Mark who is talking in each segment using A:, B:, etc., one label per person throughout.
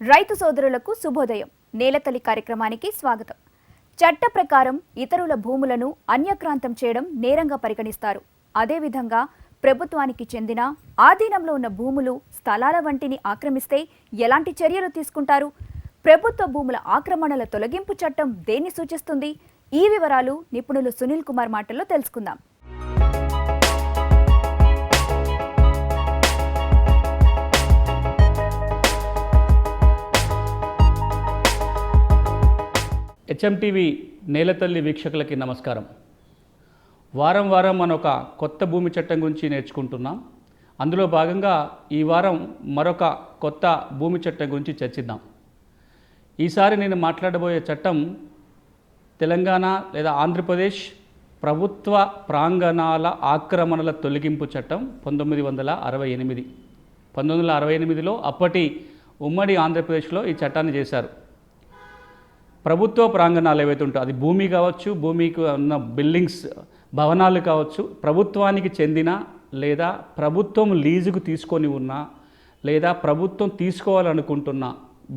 A: రైతు సోదరులకు శుభోదయం. నేలతల్లి కార్యక్రమానికి స్వాగతం. చట్ట ప్రకారం ఇతరుల భూములను అన్యక్రాంతం చేయడం నేరంగా పరిగణిస్తారు. అదేవిధంగా ప్రభుత్వానికి చెందిన ఆధీనంలో ఉన్న భూములు స్థలాల వంటిని ఆక్రమిస్తే ఎలాంటి చర్యలు తీసుకుంటారు? ప్రభుత్వ భూముల ఆక్రమణల తొలగింపు చట్టం దేన్ని సూచిస్తుంది? ఈ వివరాలు నిపుణులు సునీల్ కుమార్ మాటల్లో తెలుసుకుందాం.
B: హెచ్ఎంటీవీ నేలతల్లి వీక్షకులకి నమస్కారం. వారం వారం మనం ఒక కొత్త భూమి చట్టం గురించి నేర్చుకుంటున్నాం. అందులో భాగంగా ఈ వారం మరొక కొత్త భూమి చట్టం గురించి చర్చిద్దాం. ఈసారి నేను మాట్లాడబోయే చట్టం తెలంగాణ లేదా ఆంధ్రప్రదేశ్ ప్రభుత్వ ప్రాంగణాల ఆక్రమణల తొలగింపు చట్టం పంతొమ్మిది వందల అరవై ఎనిమిది. పంతొమ్మిది వందల అరవై ఎనిమిదిలో అప్పటి ఉమ్మడి ఆంధ్రప్రదేశ్లో ఈ చట్టాన్ని చేశారు. ప్రభుత్వ ప్రాంగణాలు ఏవైతే ఉంటాయో అది భూమి కావచ్చు భూమికి ఉన్న బిల్డింగ్స్ భవనాలు కావచ్చు ప్రభుత్వానికి చెందిన లేదా ప్రభుత్వం లీజుకు తీసుకొని ఉన్న లేదా ప్రభుత్వం తీసుకోవాలనుకుంటున్న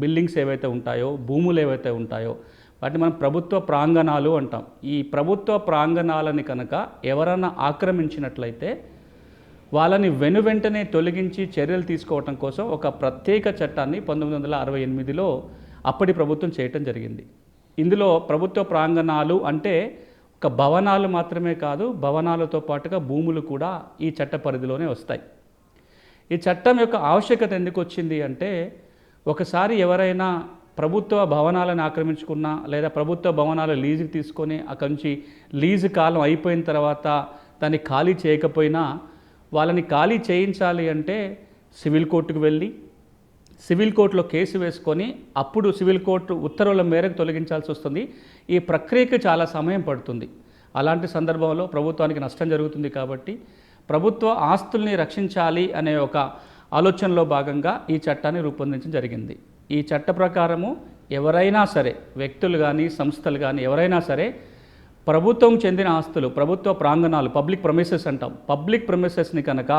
B: బిల్డింగ్స్ ఏవైతే ఉంటాయో భూములు ఏవైతే ఉంటాయో వాటిని మనం ప్రభుత్వ ప్రాంగణాలు అంటాం. ఈ ప్రభుత్వ ప్రాంగణాలని కనుక ఎవరన్నా ఆక్రమించినట్లయితే వాళ్ళని వెను వెంటనే తొలగించి చర్యలు తీసుకోవటం కోసం ఒక ప్రత్యేక చట్టాన్ని పంతొమ్మిది వందల అరవై ఎనిమిదిలో అప్పటి ప్రభుత్వం చేయటం జరిగింది. ఇందులో ప్రభుత్వ ప్రాంగణాలు అంటే ఒక భవనాలు మాత్రమే కాదు భవనాలతో పాటుగా భూములు కూడా ఈ చట్ట పరిధిలోనే వస్తాయి. ఈ చట్టం యొక్క ఆవశ్యకత ఎందుకు వచ్చింది అంటే ఒకసారి ఎవరైనా ప్రభుత్వ భవనాలను ఆక్రమించుకున్నా లేదా ప్రభుత్వ భవనాలు లీజుకి తీసుకొని అక్కడి నుంచి లీజు కాలం అయిపోయిన తర్వాత దాన్ని ఖాళీ చేయకపోయినా వాళ్ళని ఖాళీ చేయించాలి అంటే సివిల్ కోర్టుకు వెళ్ళి సివిల్ కోర్టులో కేసు వేసుకొని అప్పుడు సివిల్ కోర్టు ఉత్తర్వుల మేరకు తొలగించాల్సి వస్తుంది. ఈ ప్రక్రియకు చాలా సమయం పడుతుంది. అలాంటి సందర్భంలో ప్రభుత్వానికి నష్టం జరుగుతుంది కాబట్టి ప్రభుత్వ ఆస్తుల్ని రక్షించాలి అనే ఒక ఆలోచనలో భాగంగా ఈ చట్టాన్ని రూపొందించడం జరిగింది. ఈ చట్ట ప్రకారము ఎవరైనా సరే వ్యక్తులు కానీ సంస్థలు కానీ ఎవరైనా సరే ప్రభుత్వం చెందిన ఆస్తులు ప్రభుత్వ ప్రాంగణాలు పబ్లిక్ ప్రొమిసెస్ అంటాం. పబ్లిక్ ప్రొమిసెస్ని కనుక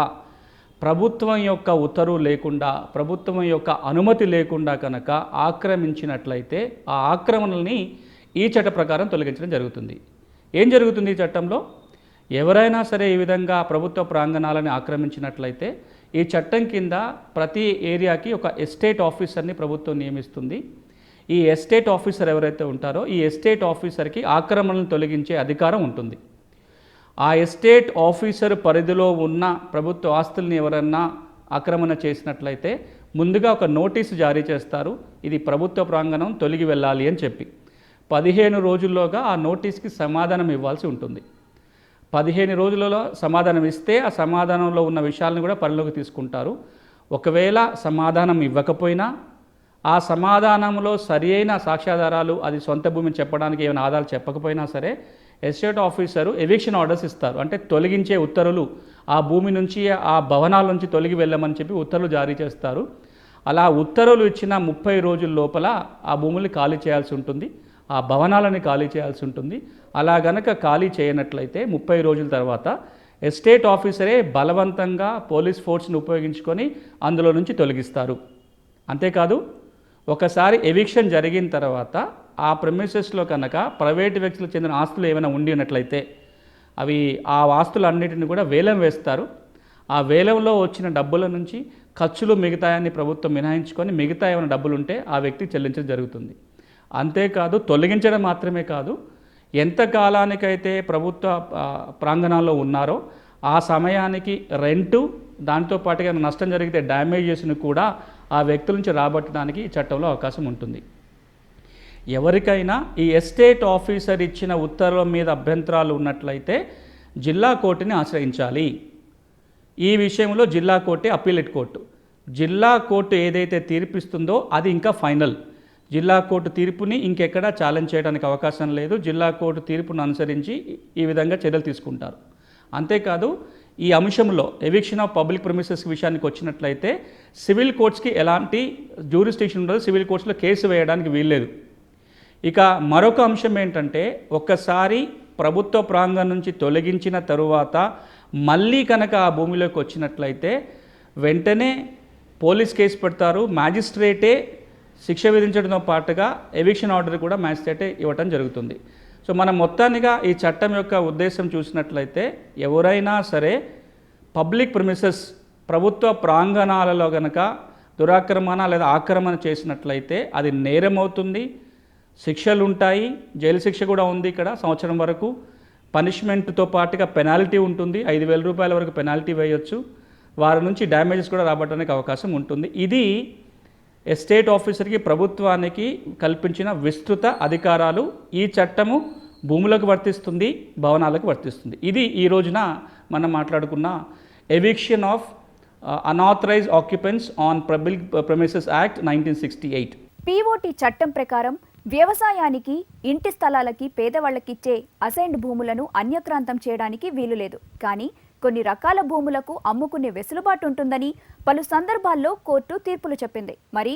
B: ప్రభుత్వం యొక్క ఉత్తర్వు లేకుండా ప్రభుత్వం యొక్క అనుమతి లేకుండా కనుక ఆక్రమించినట్లయితే ఆ ఆక్రమణల్ని ఈ చట్ట ప్రకారం తొలగించడం జరుగుతుంది. ఏం జరుగుతుంది ఈ చట్టంలో? ఎవరైనా సరే ఈ విధంగా ప్రభుత్వ ప్రాంగణాలను ఆక్రమించినట్లయితే ఈ చట్టం కింద ప్రతి ఏరియాకి ఒక ఎస్టేట్ ఆఫీసర్ని ప్రభుత్వం నియమిస్తుంది. ఈ ఎస్టేట్ ఆఫీసర్ ఎవరైతే ఉంటారో ఈ ఎస్టేట్ ఆఫీసర్కి ఆక్రమణను తొలగించే అధికారం ఉంటుంది. ఆ ఎస్టేట్ ఆఫీసర్ పరిధిలో ఉన్న ప్రభుత్వ ఆస్తుల్ని ఎవరన్నా ఆక్రమణ చేసినట్లయితే ముందుగా ఒక నోటీసు జారీ చేస్తారు. ఇది ప్రభుత్వ ప్రాంగణం తొలగి వెళ్ళాలి అని చెప్పి. పదిహేను రోజుల్లోగా ఆ నోటీస్కి సమాధానం ఇవ్వాల్సి ఉంటుంది. పదిహేను రోజులలో సమాధానం ఇస్తే ఆ సమాధానంలో ఉన్న విషయాలను కూడా పరిలోకి తీసుకుంటారు. ఒకవేళ సమాధానం ఇవ్వకపోయినా ఆ సమాధానంలో సరి అయిన సాక్ష్యాధారాలు అది సొంత భూమిని చెప్పడానికి ఏమైనా ఆధారాలు చెప్పకపోయినా సరే ఎస్టేట్ ఆఫీసరు ఎవిక్షన్ ఆర్డర్స్ ఇస్తారు. అంటే తొలగించే ఉత్తర్వులు ఆ భూమి నుంచి ఆ భవనాల నుంచి తొలగి వెళ్ళమని చెప్పి ఉత్తర్వులు జారీ చేస్తారు. అలా ఉత్తర్వులు ఇచ్చిన ముప్పై రోజుల లోపల ఆ భూముల్ని ఖాళీ చేయాల్సి ఉంటుంది. ఆ భవనాలని ఖాళీ చేయాల్సి ఉంటుంది. అలా గనక ఖాళీ చేయనట్లయితే ముప్పై రోజుల తర్వాత ఎస్టేట్ ఆఫీసరే బలవంతంగా పోలీస్ ఫోర్స్ని ఉపయోగించుకొని అందులో నుంచి తొలగిస్తారు. అంతేకాదు ఒకసారి ఎవిక్షన్ జరిగిన తర్వాత ఆ ప్రెమిసెస్లో కనుక ప్రైవేట్ వ్యక్తులకు చెందిన ఆస్తులు ఏమైనా ఉండి ఉన్నట్లయితే అవి ఆ ఆస్తులన్నిటిని కూడా వేలం వేస్తారు. ఆ వేలంలో వచ్చిన డబ్బుల నుంచి ఖర్చులు మిగతాయని ప్రభుత్వం మినహాయించుకొని మిగతా ఏమైనా డబ్బులు ఉంటే ఆ వ్యక్తి చెల్లించడం జరుగుతుంది. అంతేకాదు తొలగించడం మాత్రమే కాదు ఎంత కాలానికైతే ప్రభుత్వ ప్రాంగణాల్లో ఉన్నారో ఆ సమయానికి రెంటు దాంతో పాటుగా నష్టం జరిగితే డ్యామేజెస్ని కూడా ఆ వ్యక్తుల నుంచి రాబట్టడానికి ఈ చట్టంలో అవకాశం ఉంటుంది. ఎవరికైనా ఈ ఎస్టేట్ ఆఫీసర్ ఇచ్చిన ఉత్తర్వుల మీద అభ్యంతరాలు ఉన్నట్లయితే జిల్లా కోర్టుని ఆశ్రయించాలి. ఈ విషయంలో జిల్లా కోర్టే అప్పీలేట్ కోర్టు. జిల్లా కోర్టు ఏదైతే తీర్పిస్తుందో అది ఇంకా ఫైనల్. జిల్లా కోర్టు తీర్పుని ఇంకెక్కడా ఛాలెంజ్ చేయడానికి అవకాశం లేదు. జిల్లా కోర్టు తీర్పును అనుసరించి ఈ విధంగా చర్యలు తీసుకుంటారు. అంతేకాదు ఈ అంశంలో ఎవిక్షన్ ఆఫ్ పబ్లిక్ ప్రొమిసెస్ విషయానికి వచ్చినట్లయితే సివిల్ కోర్ట్స్కి ఎలాంటి జ్యూరిస్టిక్షన్ ఉండదు. సివిల్ కోర్ట్స్లో కేసు వేయడానికి వీల్లేదు. ఇక మరొక అంశం ఏంటంటే ఒక్కసారి ప్రభుత్వ ప్రాంగణం నుంచి తొలగించిన తరువాత మళ్ళీ కనుక ఆ భూమిలోకి వచ్చినట్లయితే వెంటనే పోలీస్ కేసు పెడతారు. మ్యాజిస్ట్రేటే శిక్ష విధించడంతో పాటుగా ఎవిక్షన్ ఆర్డర్ కూడా మ్యాజిస్ట్రేటే ఇవ్వటం జరుగుతుంది. సో మనం మొత్తానిగా ఈ చట్టం యొక్క ఉద్దేశం చూసినట్లయితే ఎవరైనా సరే పబ్లిక్ ప్రిమిసెస్ ప్రభుత్వ ప్రాంగణాలలో గనక దురాక్రమణ లేదా ఆక్రమణ చేసినట్లయితే అది నేరం అవుతుంది శిక్షలు ఉంటాయి జైలు శిక్ష కూడా ఉంది ఇక్కడ సంవత్సరం వరకు. పనిష్మెంట్తో పాటుగా పెనాల్టీ ఉంటుంది ఐదు వేల రూపాయల వరకు పెనాల్టీ వేయొచ్చు. వారి నుంచి డ్యామేజెస్ కూడా రాబట్టడానికి అవకాశం ఉంటుంది. ఇది ఎస్టేట్ ఆఫీసర్కి ప్రభుత్వానికి కల్పించిన విస్తృత అధికారాలు ఈ చట్టము భూములకు వర్తిస్తుంది భవనాలకు వర్తిస్తుంది. ఇది ఈ రోజున మనం మాట్లాడుకున్న eviction of unauthorised occupants on public premises act nineteen sixty eight
A: POT చట్టం ప్రకారం వ్యవసాయానికి ఇంటి స్థలాలకి పేదవాళ్ళకిచ్చే అసైన్డ్ భూములను అన్యక్రాంతం చేయడానికి వీలు లేదు. కానీ కొన్ని రకాల భూములకు అమ్ముకునే వెసులుబాటు ఉంటుందని పలు సందర్భాల్లో కోర్టు తీర్పులు చెప్పింది. మరి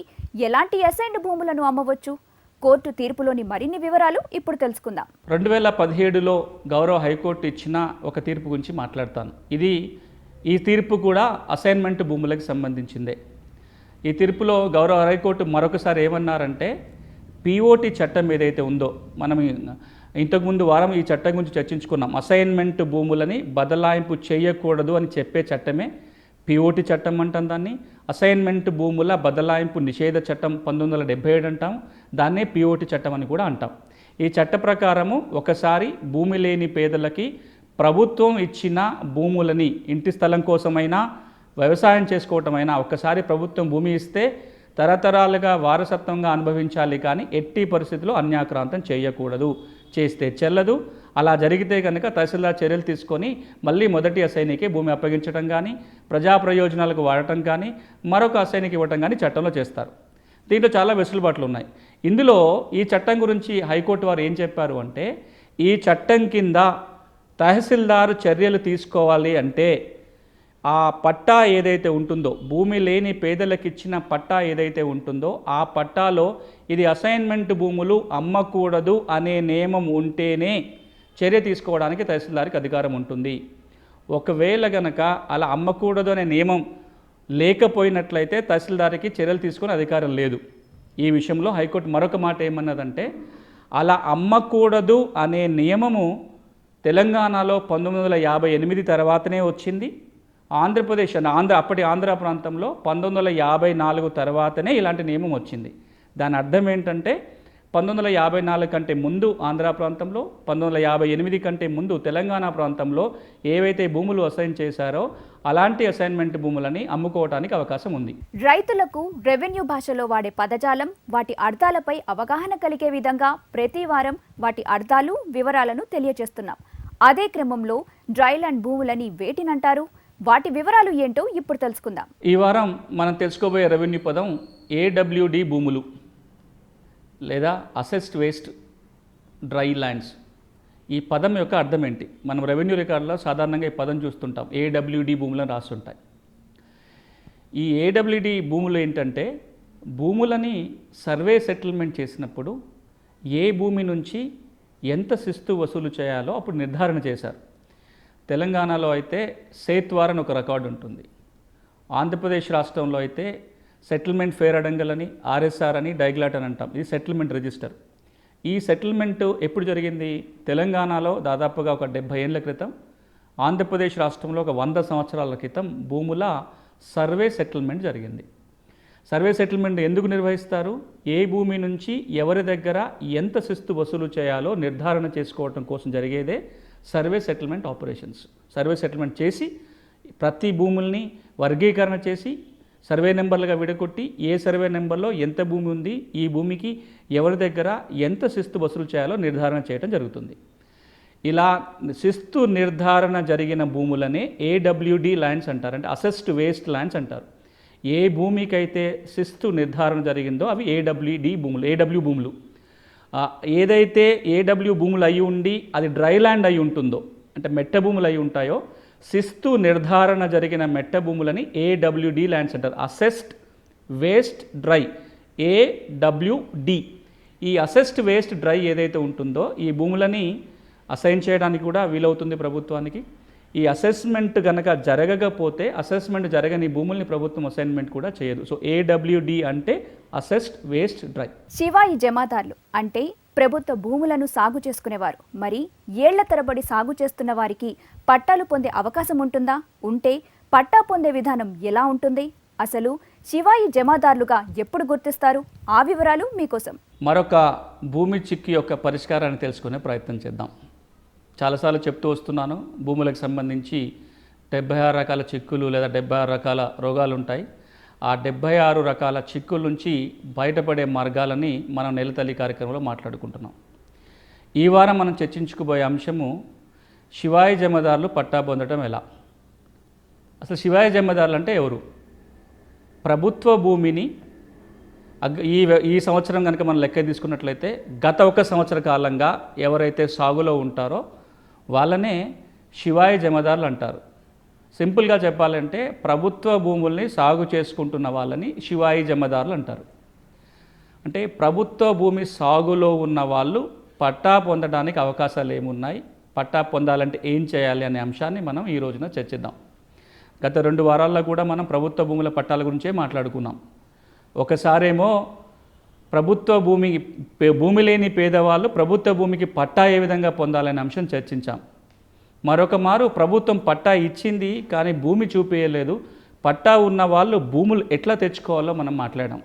A: ఎలాంటి అసైన్డ్ భూములను అమ్మవచ్చు? కోర్టు తీర్పులోని మరిన్ని వివరాలు ఇప్పుడు తెలుసుకుందాం.
B: రెండు వేల పదిహేడులో గౌరవ హైకోర్టు ఇచ్చిన ఒక తీర్పు గురించి మాట్లాడతాను. ఇది ఈ తీర్పు కూడా అసైన్మెంట్ భూములకు సంబంధించిందే. ఈ తీర్పులో గౌరవ హైకోర్టు మరొకసారి ఏమన్నారంటే పిఓటి చట్టం ఏదైతే ఉందో మనం ఇంతకుముందు వారం ఈ చట్టం గురించి చర్చించుకున్నాం. అసైన్మెంట్ భూములని బదలాయింపు చేయకూడదు అని చెప్పే చట్టమే పిఓటి చట్టం అంటాం దాన్ని. అసైన్మెంట్ భూముల బదలాయింపు నిషేధ చట్టం పంతొమ్మిది వందల డెబ్బై ఏడు అంటాం. దాన్నే పిఓటి చట్టం అని కూడా అంటాం. ఈ చట్ట ప్రకారము ఒకసారి భూమి లేని పేదలకి ప్రభుత్వం ఇచ్చిన భూములని ఇంటి స్థలం కోసమైనా వ్యవసాయం చేసుకోవటమైనా ఒక్కసారి ప్రభుత్వం భూమి ఇస్తే తరతరాలుగా వారసత్వంగా అనుభవించాలి కానీ ఎట్టి పరిస్థితుల్లో అన్యాక్రాంతం చేయకూడదు. చేస్తే చెల్లదు. అలా జరిగితే కనుక తహసీల్దార్ చర్యలు తీసుకొని మళ్ళీ మొదటి అసైనికి భూమి అప్పగించడం కానీ ప్రజా ప్రయోజనాలకు వాడటం కానీ మరొక అసైనికి ఇవ్వటం కానీ చట్టంలో చేస్తారు. దీంట్లో చాలా వెసులుబాట్లు ఉన్నాయి. ఇందులో ఈ చట్టం గురించి హైకోర్టు వారు ఏం చెప్పారు అంటే ఈ చట్టం కింద తహసీల్దారు చర్యలు తీసుకోవాలి అంటే ఆ పట్టా ఏదైతే ఉంటుందో భూమి లేని పేదలకు ఇచ్చిన పట్టా ఏదైతే ఉంటుందో ఆ పట్టాలో ఇది అసైన్మెంట్ భూములు అమ్మకూడదు అనే నియమం ఉంటేనే చర్య తీసుకోవడానికి తహసీల్దార్కి అధికారం ఉంటుంది. ఒకవేళ గనక అలా అమ్మకూడదు అనే నియమం లేకపోయినట్లయితే తహసీల్దార్కి చర్యలు తీసుకునే అధికారం లేదు. ఈ విషయంలో హైకోర్టు మరొక మాట ఏమన్నదంటే అలా అమ్మకూడదు అనే నియమము తెలంగాణలో పంతొమ్మిది వందల యాభై ఎనిమిది తర్వాతనే వచ్చింది. ఆంధ్రప్రదేశ్ ఆంధ్ర అప్పటి ఆంధ్ర ప్రాంతంలో పంతొమ్మిది వందల యాభై నాలుగు తర్వాతనే ఇలాంటి నియమం వచ్చింది. దాని అర్థం ఏంటంటే పంతొమ్మిది వందల యాభై నాలుగు కంటే ముందు ఆంధ్ర ప్రాంతంలో పంతొమ్మిది వందల యాభై ఎనిమిది కంటే ముందు తెలంగాణ ప్రాంతంలో ఏవైతే భూములు అసైన్ చేశారో అలాంటి అసైన్మెంట్ భూములని అమ్ముకోవడానికి అవకాశం ఉంది.
A: రైతులకు రెవెన్యూ భాషలో వాడే పదజాలం వాటి అర్థాలపై అవగాహన కలిగే విధంగా ప్రతి వారం వాటి అర్థాలు వివరాలను తెలియజేస్తున్నాం అదే క్రమంలో డ్రైల్యాండ్ భూములని వేటినంటారు? వాటి వివరాలు ఏంటో ఇప్పుడు తెలుసుకుందాం.
B: ఈ వారం మనం తెలుసుకోబోయే రెవెన్యూ పదం ఏడబ్ల్యూడి భూములు లేదా అసెస్డ్ వేస్ట్ డ్రై ల్యాండ్స్ ఈ పదం యొక్క అర్థం ఏంటి? మనం రెవెన్యూ రికార్డులో సాధారణంగా ఈ పదం చూస్తుంటాం. ఏడబ్ల్యూడి భూములను రాస్తుంటాయి ఈ ఏడబ్ల్యూడి భూములు ఏంటంటే భూములని సర్వే సెటిల్మెంట్ చేసినప్పుడు ఏ భూమి నుంచి ఎంత శిస్తు వసూలు చేయాలో అప్పుడు నిర్ధారణ చేశారు. తెలంగాణలో అయితే సేత్వార్ అని ఒక రికార్డు ఉంటుంది. ఆంధ్రప్రదేశ్ రాష్ట్రంలో అయితే సెటిల్మెంట్ ఫేర్ అడంగల్ అని ఆర్ఎస్ఆర్ అని డైగ్లాట్ అని అంటాం. ఇది సెటిల్మెంట్ రిజిస్టర్. ఈ సెటిల్మెంట్ ఎప్పుడు జరిగింది? తెలంగాణలో దాదాపుగా ఒక డెబ్భై ఏళ్ళ క్రితం ఆంధ్రప్రదేశ్ రాష్ట్రంలో ఒక వంద సంవత్సరాల క్రితం భూముల సర్వే సెటిల్మెంట్ జరిగింది. సర్వే సెటిల్మెంట్ ఎందుకు నిర్వహిస్తారు? ఏ భూమి నుంచి ఎవరి దగ్గర ఎంత శిస్తు వసూలు చేయాలో నిర్ధారణ చేసుకోవటం కోసం జరిగేదే survey settlement operations. Survey settlement చేసి ప్రతి భూముల్ని వర్గీకరణ చేసి సర్వే నెంబర్లుగా విడగొట్టి ఏ సర్వే నెంబర్లో ఎంత భూమి ఉంది ఈ భూమికి ఎవరి దగ్గర ఎంత శిస్తు వసూలు చేయాలో నిర్ధారణ చేయడం జరుగుతుంది. ఇలా శిస్తు నిర్ధారణ జరిగిన భూములనే ఏడబ్ల్యూడి ల్యాండ్స్ అంటారు. అంటే అసెస్డ్ వేస్ట్ ల్యాండ్స్ అంటారు. ఏ భూమికైతే శిస్తు నిర్ధారణ జరిగిందో అవి ఏడబ్ల్యూడి భూములు ఏడబ్ల్యూ భూములు. ఏదైతే ఏడబ్ల్యూ భూములు అయి ఉండి అది డ్రై ల్యాండ్ అయి ఉంటుందో అంటే మెట్ట భూములు అయి ఉంటాయో శిస్తు నిర్ధారణ జరిగిన మెట్ట భూములని ఏడబ్ల్యూడి ల్యాండ్స్ అంటారు. అసెస్డ్ వేస్ట్ డ్రై ఏడబ్ల్యూడి ఈ అసెస్డ్ వేస్ట్ డ్రై ఏదైతే ఉంటుందో ఈ భూములని అసైన్ చేయడానికి కూడా వీలవుతుంది ప్రభుత్వానికి. ఈ అసెస్మెంట్ కనుక జరగకపోతే అసెస్మెంట్ జరగని భూముల్ని ప్రభుత్వం అసైన్మెంట్ కూడా చేయదు. సో ఏడబ్ల్యూడి అంటే అసెస్డ్ వేస్ట్ డ్రై
A: శివాయి జమాదార్లు అంటే ప్రభుత్వ భూములను సాగు చేసుకునేవారు. మరి ఏళ్ళ తరబడి సాగు చేస్తున్న వారికి పట్టాలు పొందే అవకాశం ఉంటుందా? ఉంటే పట్టా పొందే విధానం ఎలా ఉంటుంది? అసలు శివాయి జమాదార్లుగా ఎప్పుడు గుర్తిస్తారు? ఆ వివరాలు మీకోసం.
B: మరొక భూమి చిక్కు యొక్క పరిష్కారాన్ని తెలుసుకునే ప్రయత్నం చేద్దాం. చాలాసార్లు చెప్తూ వస్తున్నాను భూములకు సంబంధించి డెబ్బై ఆరు రకాల చిక్కులు లేదా డెబ్బై ఆరు రకాల రోగాలు ఉంటాయి ఆ డెబ్బై ఆరు రకాల చిక్కుల నుంచి బయటపడే మార్గాలని మనం నెలతల్లి కార్యక్రమంలో మాట్లాడుకుంటున్నాం. ఈ వారం మనం చర్చించుకుపోయే అంశము శివాయి జమదారులు పట్టా పొందడం ఎలా? అసలు శివాయి జమదారులు అంటే ఎవరు? ప్రభుత్వ భూమిని ఈ ఈ సంవత్సరం కనుక మనం లెక్క తీసుకున్నట్లయితే గత ఒక సంవత్సర కాలంగా ఎవరైతే సాగులో ఉంటారో వాళ్ళనే శివాయి జమదారులు అంటారు. సింపుల్గా చెప్పాలంటే ప్రభుత్వ భూముల్ని సాగు చేసుకుంటున్న వాళ్ళని శివాయి జమదారులు అంటారు. అంటే ప్రభుత్వ భూమి సాగులో ఉన్న వాళ్ళు పట్టా పొందడానికి అవకాశాలు ఏమున్నాయి? పట్టా పొందాలంటే ఏం చేయాలి అనే అంశాన్ని మనం ఈ రోజున చర్చిద్దాం. గత రెండు వారాల్లో కూడా మనం ప్రభుత్వ భూముల పట్టాల గురించే మాట్లాడుకున్నాం. ఒకసారేమో ప్రభుత్వ భూమి భూమి లేని పేదవాళ్ళు ప్రభుత్వ భూమికి పట్టా ఏ విధంగా పొందాలనే అంశం చర్చించాం. మరొక మారు ప్రభుత్వం పట్టా ఇచ్చింది కానీ భూమి చూపించలేదు పట్టా ఉన్న వాళ్ళు భూములు ఎట్లా తెచ్చుకోవాలో మనం మాట్లాడాం.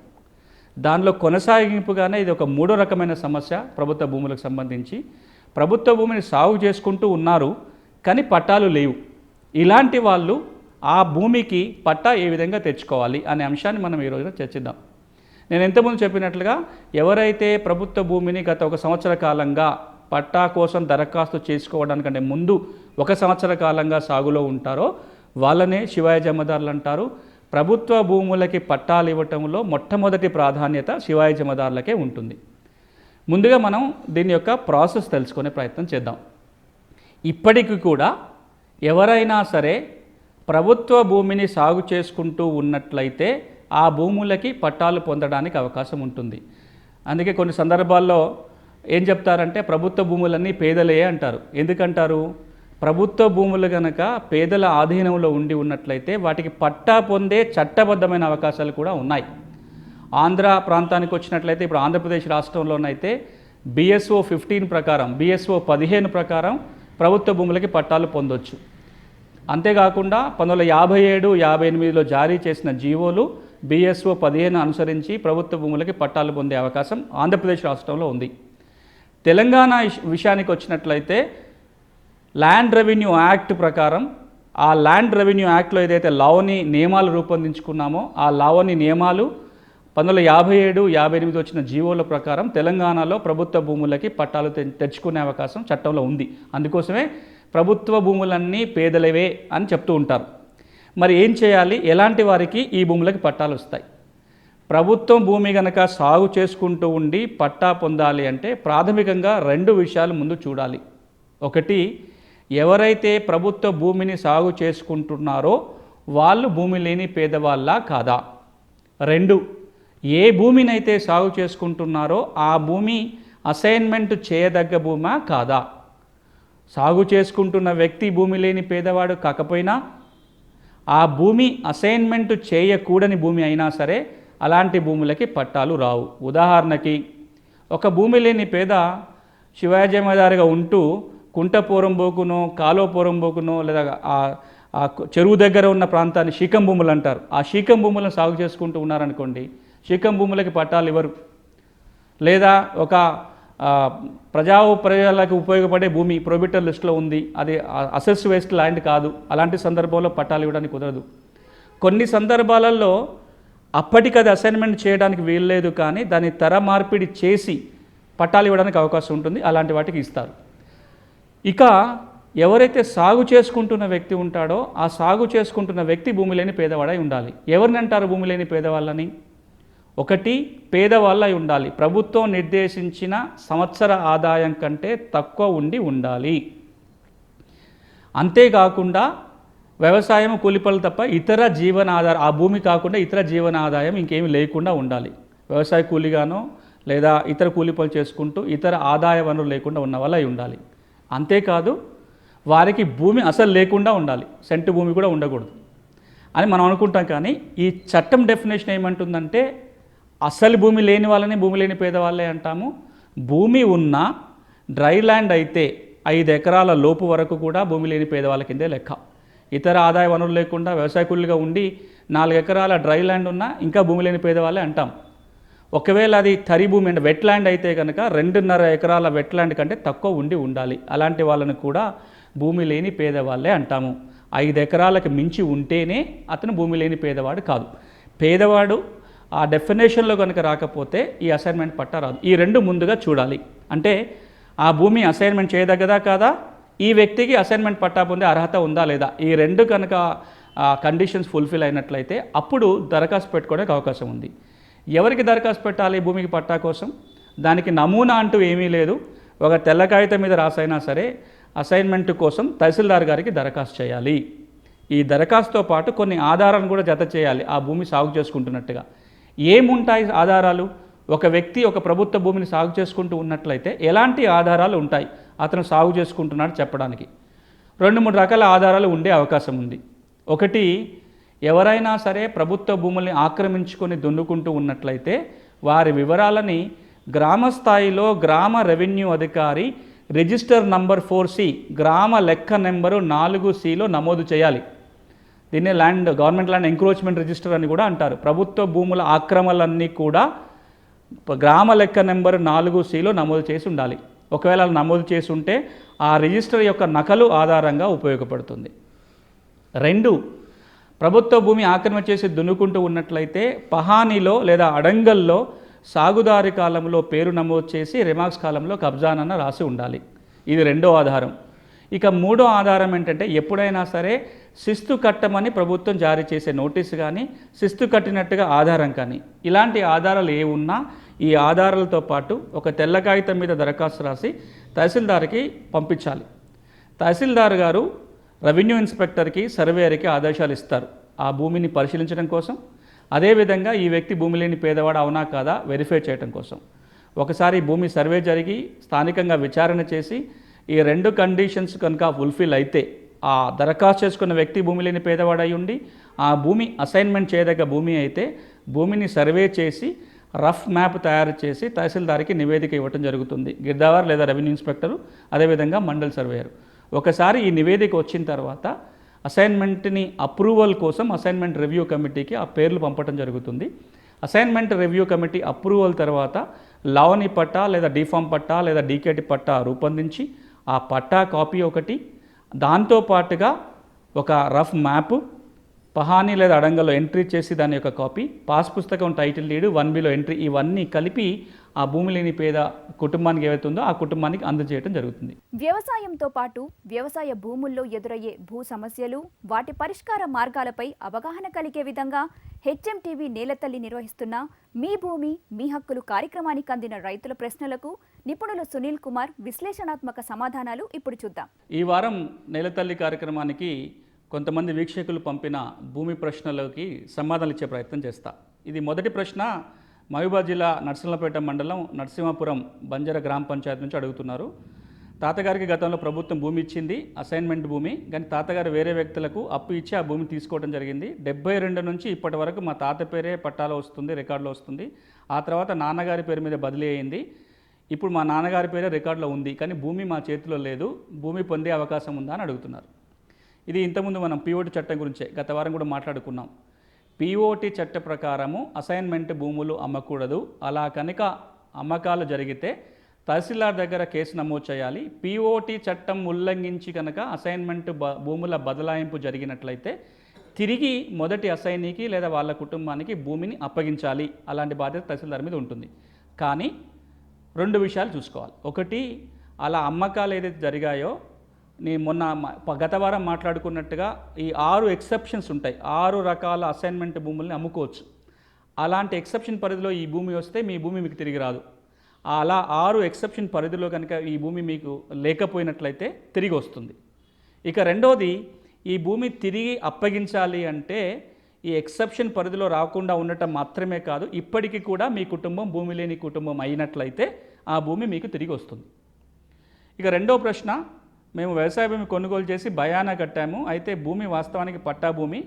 B: దానిలో కొనసాగింపుగానే ఇది ఒక మూడో రకమైన సమస్య ప్రభుత్వ భూములకు సంబంధించి. ప్రభుత్వ భూమిని సాగు చేసుకుంటూ ఉన్నారు కానీ పట్టాలు లేవు. ఇలాంటి వాళ్ళు ఆ భూమికి పట్టా ఏ విధంగా తెచ్చుకోవాలి అనే అంశాన్ని మనం ఈ రోజున చర్చిద్దాం. నేను ఇంతకుముందు చెప్పినట్లుగా ఎవరైతే ప్రభుత్వ భూమిని గత ఒక సంవత్సర కాలంగా పట్టా కోసం దరఖాస్తు చేసుకోవడానికంటే ముందు ఒక సంవత్సర కాలంగా సాగులో ఉంటారో వాళ్ళనే శివాయ జమదారులు అంటారు. ప్రభుత్వ భూములకి పట్టాలు ఇవ్వటంలో మొట్టమొదటి ప్రాధాన్యత శివాయ జమదారులకే ఉంటుంది. ముందుగా మనం దీని యొక్క ప్రాసెస్ తెలుసుకునే ప్రయత్నం చేద్దాం. ఇప్పటికి కూడా ఎవరైనా సరే ప్రభుత్వ భూమిని సాగు చేసుకుంటూ ఉన్నట్లయితే ఆ భూములకి పట్టాలు పొందడానికి అవకాశం ఉంటుంది. అందుకే కొన్ని సందర్భాల్లో ఏం చెప్తారంటే ప్రభుత్వ భూములన్నీ పేదలే అంటారు. ఎందుకంటారు? ప్రభుత్వ భూములు కనుక పేదల ఆధీనంలో ఉండి ఉన్నట్లయితే వాటికి పట్టా పొందే చట్టబద్ధమైన అవకాశాలు కూడా ఉన్నాయి. ఆంధ్ర ప్రాంతానికి వచ్చినట్లయితే ఇప్పుడు ఆంధ్రప్రదేశ్ రాష్ట్రంలోనైతే బిఎస్ఓ ఫిఫ్టీన్ ప్రకారం బిఎస్ఓ పదిహేను ప్రకారం ప్రభుత్వ భూములకి పట్టాలు పొందొచ్చు. అంతేకాకుండా పంతొమ్మిది వందల యాభై ఏడు యాభై ఎనిమిదిలో జారీ చేసిన జీవోలు బీఎస్ఓ పదిహేను అనుసరించి ప్రభుత్వ భూములకి పట్టాలు పొందే అవకాశం ఆంధ్రప్రదేశ్ రాష్ట్రంలో ఉంది. తెలంగాణ విషయానికి వచ్చినట్లయితే ల్యాండ్ రెవెన్యూ యాక్ట్ ప్రకారం ఆ ల్యాండ్ రెవెన్యూ యాక్ట్లో ఏదైతే లావని నియమాలు రూపొందించుకున్నామో ఆ లావని నియమాలు పంతొమ్మిది వందల యాభై ఏడు యాభై ఎనిమిది వచ్చిన జీవోల ప్రకారం తెలంగాణలో ప్రభుత్వ భూములకి పట్టాలు తె- తెచ్చుకునే అవకాశం చట్టంలో ఉంది. అందుకోసమే ప్రభుత్వ భూములన్నీ పేదలవే అని చెప్తూ ఉంటారు. మరి ఏం చేయాలి? ఎలాంటి వారికి ఈ భూములకి పట్టాలు వస్తాయి? ప్రభుత్వం భూమి కనుక సాగు చేసుకుంటూ ఉండి పట్టా పొందాలి అంటే ప్రాథమికంగా రెండు విషయాలు ముందు చూడాలి. ఒకటి ఎవరైతే ప్రభుత్వ భూమిని సాగు చేసుకుంటున్నారో వాళ్ళు భూమి లేని పేదవాళ్ళ కాదా? రెండు ఏ భూమినైతే సాగు చేసుకుంటున్నారో ఆ భూమి అసైన్మెంట్ చేయదగ్గ భూమా కాదా? సాగు చేసుకుంటున్న వ్యక్తి భూమి లేని పేదవాడు కాకపోయినా ఆ భూమి అసైన్మెంట్ చేయకూడని భూమి అయినా సరే అలాంటి భూములకి పట్టాలు రావు. ఉదాహరణకి ఒక భూమి లేని పేద శివాజీమదారిగా ఉంటూ కుంట పోరంబోకునో కాలో పోరంబోకునో లేదా ఆ ఆ చెరువు దగ్గర ఉన్న ప్రాంతాన్ని శీకం భూములు అంటారు. ఆ శీకం భూములను సాగు చేసుకుంటూ ఉన్నారనుకోండి శీకం భూములకి పట్టాలు ఇవ్వరు. లేదా ఒక ప్రజా ప్రజలకు ఉపయోగపడే భూమి ప్రొబిటర్ లిస్టులో ఉంది. అది అసెస్ వేస్ట్ ల్యాండ్ కాదు. అలాంటి సందర్భంలో పట్టాలు ఇవ్వడానికి కుదరదు. కొన్ని సందర్భాలలో అప్పటికది అసైన్మెంట్ చేయడానికి వీల్లేదు కానీ దాన్ని తర మార్పిడి చేసి పట్టాలు ఇవ్వడానికి అవకాశం ఉంటుంది. అలాంటి వాటికి ఇస్తారు. ఇక ఎవరైతే సాగు చేసుకుంటున్న వ్యక్తి ఉంటాడో ఆ సాగు చేసుకుంటున్న వ్యక్తి భూమి లేని పేదవాడై ఉండాలి. ఎవరిని అంటారు భూమి లేని పేదవాళ్ళని? ఒకటి పేదవాళ్ళై ఉండాలి. ప్రభుత్వం నిర్దేశించిన సంవత్సర ఆదాయం కంటే తక్కువ ఉండి ఉండాలి. అంతేకాకుండా వ్యవసాయం కూలిపనులు తప్ప ఇతర జీవనాధార ఆ భూమి కాకుండా ఇతర జీవన ఆదాయం లేకుండా ఉండాలి. వ్యవసాయ కూలిగానో లేదా ఇతర కూలి పనులు చేసుకుంటూ ఇతర ఆదాయ వనరులు లేకుండా ఉన్న వాళ్ళు అయి ఉండాలి. అంతేకాదు వారికి భూమి అసలు లేకుండా ఉండాలి. సెంటు భూమి కూడా ఉండకూడదు అని మనం అనుకుంటాం కానీ ఈ చట్టం డెఫినేషన్ ఏమంటుందంటే అసలు భూమి లేని వాళ్ళని భూమి లేని పేదవాళ్ళే అంటాము. భూమి ఉన్న డ్రై ల్యాండ్ అయితే ఐదు ఎకరాల లోపు వరకు కూడా భూమి లేని పేదవాళ్ళ కిందే లెక్క. ఇతర ఆదాయ వనరులు లేకుండా వ్యవసాయ కూలీగా ఉండి నాలుగు ఎకరాల డ్రై ల్యాండ్ ఉన్నా ఇంకా భూమి లేని పేదవాళ్ళే అంటాం. ఒకవేళ అది తరి భూమి అంటే వెట్ ల్యాండ్ అయితే కనుక రెండున్నర ఎకరాల వెట్ ల్యాండ్ కంటే తక్కువ ఉండి ఉండాలి. అలాంటి వాళ్ళని కూడా భూమి లేని పేదవాళ్ళే అంటాము. ఐదు ఎకరాలకు మించి ఉంటేనే అతను భూమి లేని పేదవాడు కాదు. పేదవాడు ఆ డెఫినేషన్లో కనుక రాకపోతే ఈ అసైన్మెంట్ పట్టా రాదు ఈ రెండు ముందుగా చూడాలి. అంటే ఆ భూమి అసైన్మెంట్ చేయదగ్గదా కాదా? ఈ వ్యక్తికి అసైన్మెంట్ పట్టా పొందే అర్హత ఉందా లేదా? ఈ రెండు కనుక కండిషన్స్ ఫుల్ఫిల్ అయినట్లయితే అప్పుడు దరఖాస్తు పెట్టుకోవడానికి అవకాశం ఉంది. ఎవరికి దరఖాస్తు పెట్టాలి భూమికి పట్టా కోసం? దానికి నమూనా అంటూ ఏమీ లేదు. ఒక తెల్ల కాగితం మీద రాసైనా సరే అసైన్మెంట్ కోసం తహసీల్దార్ గారికి దరఖాస్తు చేయాలి. ఈ దరఖాస్తుతో పాటు కొన్ని ఆధారాలను కూడా జత చేయాలి. ఆ భూమి సాగు చేసుకుంటున్నట్టుగా. ఏముంటాయి ఆధారాలు? ఒక వ్యక్తి ఒక ప్రభుత్వ భూమిని సాగు చేసుకుంటూ ఉన్నట్లయితే ఎలాంటి ఆధారాలు ఉంటాయి? అతను సాగు చేసుకుంటున్నాడు చెప్పడానికి. రెండు మూడు రకాల ఆధారాలు ఉండే అవకాశం ఉంది. ఒకటి ఎవరైనా సరే ప్రభుత్వ భూముల్ని ఆక్రమించుకొని దున్నుకుంటూ ఉన్నట్లయితే వారి వివరాలని గ్రామ స్థాయిలో గ్రామ రెవెన్యూ అధికారి రిజిస్టర్ నంబర్ ఫోర్ సి గ్రామ లెక్క నెంబరు నాలుగు సిలో నమోదు చేయాలి. దీన్నే land government land encroachment register అని కూడా అంటారు. ప్రభుత్వ భూముల ఆక్రమణలన్నీ కూడా గ్రామ లెక్క నెంబర్ నాలుగు సిలో నమోదు చేసి ఉండాలి. ఒకవేళ నమోదు చేసి ఉంటే ఆ రిజిస్టర్ యొక్క నకలు ఆధారంగా ఉపయోగపడుతుంది. రెండు ప్రభుత్వ భూమి ఆక్రమణ చేసి దున్నుకుంటూ ఉన్నట్లయితే పహానీలో లేదా అడంగల్లో సాగుదారి కాలంలో పేరు నమోదు చేసి రిమార్క్స్ కాలంలో కబ్జానన్న రాసి ఉండాలి. ఇది రెండో ఆధారం. ఇక మూడో ఆధారం ఏంటంటే ఎప్పుడైనా సరే శిస్తు కట్టమని ప్రభుత్వం జారీ చేసే నోటీసు కానీ శిస్తు కట్టినట్టుగా ఆధారం కానీ ఇలాంటి ఆధారాలు ఏ ఉన్నా ఈ ఆధారాలతో పాటు ఒక తెల్ల కాగితం మీద దరఖాస్తు రాసి తహసీల్దార్కి పంపించాలి. తహసీల్దార్ గారు రెవెన్యూ ఇన్స్పెక్టర్కి సర్వేయర్కి ఆదేశాలు ఇస్తారు. ఆ భూమిని పరిశీలించడం కోసం అదేవిధంగా ఈ వ్యక్తి భూమి లేని పేదవాడు అవునా కాదా వెరిఫై చేయడం కోసం. ఒకసారి భూమి సర్వే జరిగి స్థానికంగా విచారణ చేసి ఈ రెండు కండిషన్స్ కనుక ఫుల్ఫిల్ అయితే ఆ దరఖాస్తు చేసుకున్న వ్యక్తి భూమి లేని పేదవాడై ఉండి ఆ భూమి అసైన్మెంట్ చేయదగ్గ భూమి అయితే భూమిని సర్వే చేసి రఫ్ మ్యాప్ తయారు చేసి తహసీల్దార్కి నివేదిక ఇవ్వటం జరుగుతుంది. గిర్దావార్ లేదా రెవెన్యూ ఇన్స్పెక్టరు అదేవిధంగా మండల్ సర్వేయర్. ఒకసారి ఈ నివేదిక వచ్చిన తర్వాత అసైన్మెంట్ని అప్రూవల్ కోసం అసైన్మెంట్ రివ్యూ కమిటీకి ఆ పేర్లు పంపటం జరుగుతుంది. అసైన్మెంట్ రివ్యూ కమిటీ అప్రూవల్ తర్వాత లావణి పట్టా లేదా డిఫామ్ పట్టా లేదా డీకేటి పట్టా రూపొందించి ఆ పట్టా కాపీ ఒకటి దాంతో పాటుగా ఒక రఫ్ మ్యాప్ పహానీ లేదా అడంగలో ఎంట్రీ చేసి దాని యొక్క కాపీ పాస్ పుస్తకం title lead one below entry ఇవన్నీ కలిపి ఆ భూమి లేని పేద కుటుంబానికి ఏవైతే ఉందో ఆ కుటుంబానికి అందజేయడం జరుగుతుంది.
A: వ్యవసాయంతో పాటు వ్యవసాయ భూముల్లో ఎదురయ్యే భూ సమస్యలు వాటి పరిష్కార మార్గాలపై అవగాహన కలిగే విధంగా హెచ్ఎంటీవీ నేలతల్లి నిర్వహిస్తున్న మీ భూమి మీ హక్కులు కార్యక్రమానికి అందిన రైతుల ప్రశ్నలకు నిపుణులు సునీల్ కుమార్ విశ్లేషణాత్మక సమాధానాలు ఇప్పుడు చూద్దాం.
B: ఈ వారం నెలతల్లి కార్యక్రమానికి కొంతమంది వీక్షకులు పంపిన భూమి ప్రశ్నలోకి సమాధానాలు ఇచ్చే ప్రయత్నం చేస్తా. ఇది మొదటి ప్రశ్న మహబూబాద్ జిల్లా నర్సింహపేట మండలం నరసింహపురం బంజర గ్రామ పంచాయతీ నుంచి అడుగుతున్నారు. తాతగారికి గతంలో ప్రభుత్వం భూమి ఇచ్చింది అసైన్మెంట్ భూమి. కానీ తాతగారు వేరే వ్యక్తులకు అప్పు ఇచ్చి ఆ భూమి తీసుకోవడం జరిగింది. డెబ్బై రెండు నుంచి ఇప్పటి వరకు మా తాత పేరే పట్టాలో వస్తుంది రికార్డులో వస్తుంది. ఆ తర్వాత నాన్నగారి పేరు మీద బదిలీ అయింది. ఇప్పుడు మా నాన్నగారి పేరే రికార్డులో ఉంది. కానీ భూమి మా చేతిలో లేదు. భూమి పొందే అవకాశం ఉందా అని అడుగుతున్నారు. ఇది ఇంతకుముందు మనం పీఓటీ చట్టం గురించే. గత వారం కూడా మాట్లాడుకున్నాం. పిఓటి చట్ట ప్రకారము అసైన్మెంట్ భూములు అమ్మకూడదు. అలా కనుక అమ్మకాలు జరిగితే తహసీల్దార్ దగ్గర కేసు నమోదు చేయాలి. పిఓటి చట్టం ఉల్లంఘించి కనుక అసైన్మెంట్ బ భూముల బదలాయింపు జరిగినట్లయితే తిరిగి మొదటి అసైనీకి లేదా వాళ్ళ కుటుంబానికి భూమిని అప్పగించాలి. అలాంటి బాధ్యత తహసీల్దార్ మీద ఉంటుంది. కానీ రెండు విషయాలు చూసుకోవాలి. ఒకటి అలా అమ్మకాలు ఏదైతే జరిగాయో నేను మొన్న గత వారం మాట్లాడుకున్నట్టుగా ఈ ఆరు ఎక్సెప్షన్స్ ఉంటాయి. ఆరు రకాల అసైన్మెంట్ భూముల్ని అమ్ముకోవచ్చు. అలాంటి ఎక్సెప్షన్ పరిధిలో ఈ భూమి వస్తే మీ భూమి మీకు తిరిగి రాదు. అలా ఆరు ఎక్సెప్షన్ పరిధిలో కనుక ఈ భూమి మీకు లేకపోయినట్లయితే తిరిగి వస్తుంది. ఇక రెండోది ఈ భూమి తిరిగి అప్పగించాలి అంటే ఈ ఎక్సెప్షన్ పరిధిలో రాకుండా ఉండటం మాత్రమే కాదు ఇప్పటికీ కూడా మీ కుటుంబం భూమి లేని కుటుంబం అయినట్లయితే ఆ భూమి మీకు తిరిగి వస్తుంది. ఇక రెండో ప్రశ్న మేము వ్యవసాయ భూమి కొనుగోలు చేసి భయానా కట్టాము. అయితే భూమి వాస్తవానికి పట్టా భూమి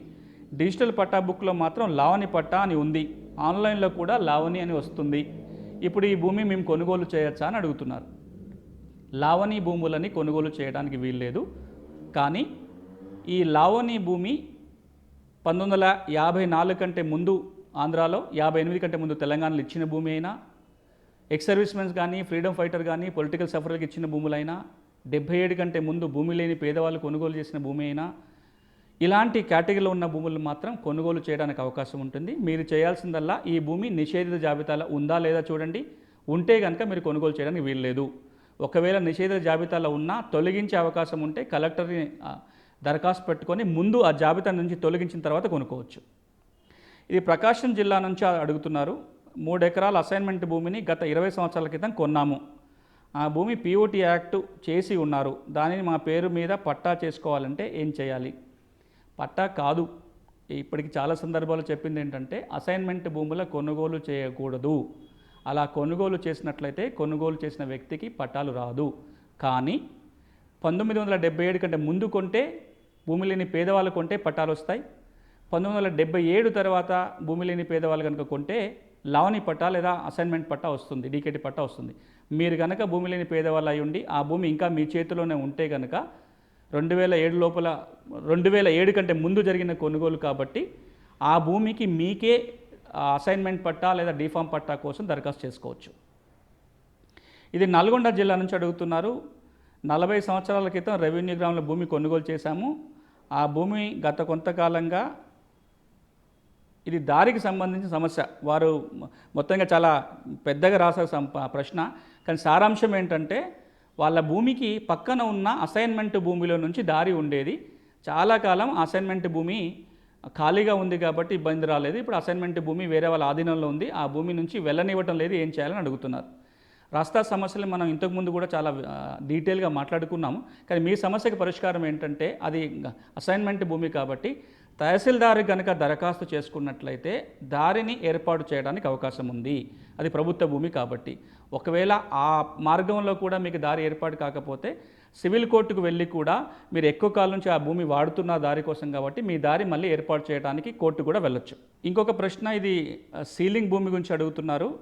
B: డిజిటల్ పట్టా బుక్లో మాత్రం లావణి పట్టా అని ఉంది. ఆన్లైన్లో కూడా లావణి అని వస్తుంది. ఇప్పుడు ఈ భూమి మేము కొనుగోలు చేయొచ్చా అని అడుగుతున్నారు. లావణి భూములని కొనుగోలు చేయడానికి వీల్లేదు. కానీ ఈ లావణి భూమి పంతొమ్మిది వందల యాభై నాలుగు కంటే ముందు ఆంధ్రాలో యాభై ఎనిమిది కంటే ముందు తెలంగాణలో ఇచ్చిన భూమి అయినా ఎక్స్ సర్వీస్మెన్స్ కానీ ఫ్రీడమ్ ఫైటర్ కానీ పొలిటికల్ సఫర్లకు ఇచ్చిన భూములైనా డెబ్బై ఏడు కంటే ముందు భూమి లేని పేదవాళ్ళు కొనుగోలు చేసిన భూమి అయినా ఇలాంటి కేటగిరీలో ఉన్న భూములు మాత్రం కొనుగోలు చేయడానికి అవకాశం ఉంటుంది. మీరు చేయాల్సిందల్లా ఈ భూమి నిషేధిత జాబితాలో ఉందా లేదా చూడండి. ఉంటే కనుక మీరు కొనుగోలు చేయడానికి వీల్లేదు. ఒకవేళ నిషేధిత జాబితాలో ఉన్నా తొలగించే అవకాశం ఉంటే కలెక్టర్ని దరఖాస్తు పెట్టుకొని ముందు ఆ జాబితా నుంచి తొలగించిన తర్వాత కొనుక్కోవచ్చు. ఇది ప్రకాశం జిల్లా నుంచి అడుగుతున్నారు. మూడు ఎకరాల అసైన్మెంట్ భూమిని గత ఇరవై సంవత్సరాల క్రితం కొన్నాము. ఆ భూమి పీఓటీ యాక్ట్ చేసి ఉన్నారు. దానిని మా పేరు మీద పట్టా చేసుకోవాలంటే ఏం చేయాలి? పట్టా కాదు. ఇప్పటికి చాలా సందర్భాలు చెప్పింది ఏంటంటే అసైన్మెంట్ భూముల కొనుగోలు చేయకూడదు. అలా కొనుగోలు చేసినట్లయితే కొనుగోలు చేసిన వ్యక్తికి పట్టాలు రాదు. కానీ పంతొమ్మిది వందల డెబ్బై ఏడు కంటే ముందు కొంటే భూమి లేని పేదవాళ్ళు కొంటే పట్టాలు వస్తాయి. పంతొమ్మిది వందల డెబ్బై ఏడు తర్వాత భూమి లేని పేదవాళ్ళు కనుక కొంటే లావణి పట్టా లేదా అసైన్మెంట్ పట్టా వస్తుంది డీకేటీ పట్టా వస్తుంది. మీరు కనుక భూమి లేని పేదవాళ్ళు అయి ఉండి ఆ భూమి ఇంకా మీ చేతిలోనే ఉంటే కనుక రెండు వేల ఏడు లోపల రెండు వేల ఏడు కంటే ముందు జరిగిన కొనుగోలు కాబట్టి ఆ భూమికి మీకే అసైన్మెంట్ పట్టా లేదా డిఫామ్ పట్టా కోసం దరఖాస్తు చేసుకోవచ్చు. ఇది నల్గొండ జిల్లా నుంచి అడుగుతున్నారు. నలభై సంవత్సరాల క్రితం రెవెన్యూ గ్రామంలో భూమి కొనుగోలు చేశాము. ఆ భూమి గత కొంతకాలంగా ఇది దారికి సంబంధించిన సమస్య. వారు మొత్తంగా చాలా పెద్దగా రాసే సం- ప్రశ్న. కానీ సారాంశం ఏంటంటే వాళ్ళ భూమికి పక్కన ఉన్న అసైన్మెంట్ భూమిలో నుంచి దారి ఉండేది. చాలా కాలం అసైన్మెంట్ భూమి ఖాళీగా ఉంది కాబట్టి ఇబ్బంది రాలేదు. ఇప్పుడు అసైన్మెంట్ భూమి వేరే వాళ్ళ ఆధీనంలో ఉంది. ఆ భూమి నుంచి వెళ్ళనివ్వటం లేదు. ఏం చేయాలని అడుగుతున్నారు. రాస్తా సమస్యలు మనం ఇంతకుముందు కూడా చాలా డీటెయిల్గా మాట్లాడుకున్నాము. కానీ మీ సమస్యకి పరిష్కారం ఏంటంటే అది అసైన్మెంట్ భూమి కాబట్టి తహసీల్దారు కనుక దరఖాస్తు చేసుకున్నట్లయితే దారిని ఏర్పాటు చేయడానికి అవకాశం ఉంది. అది ప్రభుత్వ భూమి కాబట్టి. ఒకవేళ ఆ మార్గంలో కూడా మీకు దారి ఏర్పాటు కాకపోతే సివిల్ కోర్టుకు వెళ్ళి కూడా మీరు ఎక్కువ కాలం నుంచి ఆ భూమి వాడుతున్న దారి కోసం కాబట్టి మీ దారి మళ్ళీ ఏర్పాటు చేయడానికి కోర్టు కూడా వెళ్ళొచ్చు. ఇంకొక ప్రశ్న ఇది సీలింగ్ భూమి గురించి అడుగుతున్నారు.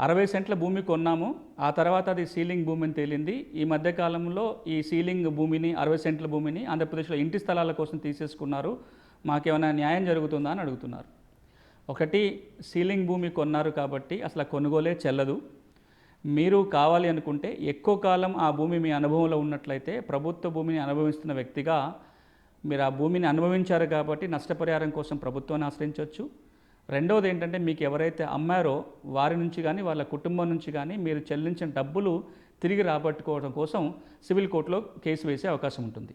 B: అరవై సెంట్ల భూమి కొన్నాము. ఆ తర్వాత అది సీలింగ్ భూమి అని తేలింది. ఈ మధ్యకాలంలో ఈ సీలింగ్ భూమిని అరవై సెంట్ల భూమిని ఆంధ్రప్రదేశ్లో ఇంటి స్థలాల కోసం తీసేసుకున్నారు. మాకేమైనా న్యాయం జరుగుతుందా అని అడుగుతున్నారు. ఒకటి సీలింగ్ భూమి కొన్నారు కాబట్టి అసలు కొనుగోలే చెల్లదు. మీరు కావాలి అనుకుంటే ఎక్కువ కాలం ఆ భూమి మీ అనుభవంలో ఉన్నట్లయితే ప్రభుత్వ భూమిని అనుభవిస్తున్న వ్యక్తిగా మీరు ఆ భూమిని అనుభవించారు కాబట్టి నష్టపరిహారం కోసం ప్రభుత్వాన్ని ఆశ్రయించవచ్చు. రెండవది ఏంటంటే మీకు ఎవరైతే అమ్మారో వారి నుంచి కానీ వాళ్ళ కుటుంబం నుంచి కానీ మీరు చెల్లించిన డబ్బులు తిరిగి రాబట్టుకోవడం కోసం సివిల్ కోర్టులో కేసు వేసే అవకాశం ఉంటుంది.